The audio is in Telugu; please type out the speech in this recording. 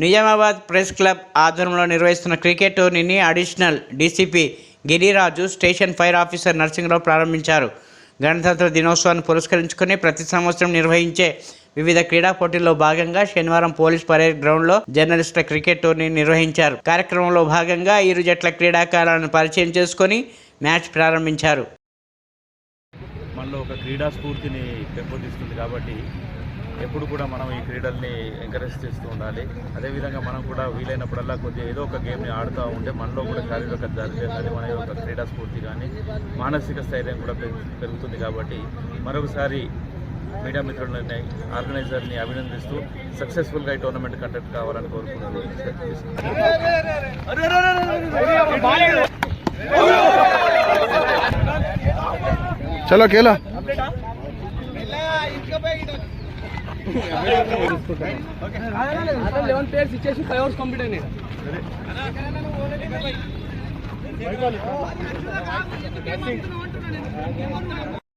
నిజామాబాద్ ప్రెస్ క్లబ్ ఆధ్వర్యంలో నిర్వహిస్తున్న cricket టోర్నీని additional DCP Giriraju station fire officer నర్సింగ్లో ప్రారంభించారు. గణతంత్ర దినోత్సవాన్ని పురస్కరించుకుని ప్రతి సంవత్సరం నిర్వహించే వివిధ క్రీడా పోటీల్లో భాగంగా శనివారం పోలీస్ పరేడ్ గ్రౌండ్లో జర్నలిస్టుల క్రికెట్ టోర్నీ నిర్వహించారు. కార్యక్రమంలో భాగంగా ఇరు జట్ల క్రీడాకారులను పరిచయం చేసుకొని మ్యాచ్ ప్రారంభించారు. మనలో ఒక క్రీడా స్ఫూర్తిని పెంపొందిస్తుంది కాబట్టి ఎప్పుడు కూడా మనం ఈ క్రీడల్ని ఎంకరేజ్ చేస్తూ ఉండాలి. అదేవిధంగా మనం కూడా వీలైనప్పుడల్లా కొద్దిగా ఏదో ఒక గేమ్ని ఆడుతూ ఉంటే మనలో కూడా శారీరక దారిద్ర్యం కానీ మన యొక్క క్రీడా స్ఫూర్తి కానీ మానసిక స్థైర్యం కూడా పెరుగుతుంది కాబట్టి మరొకసారి మీడియా మిత్రులని ఆర్గనైజర్ని అభినందిస్తూ సక్సెస్ఫుల్గా ఈ టోర్నమెంట్ కండక్ట్ కావాలని కోరుకుంటున్నాను. చలో కేలా? లెవెన్ ప్లేయర్స్ ఇచ్చేసి ఫైవ్ అవర్స్ కంప్లీట్ అయినాయి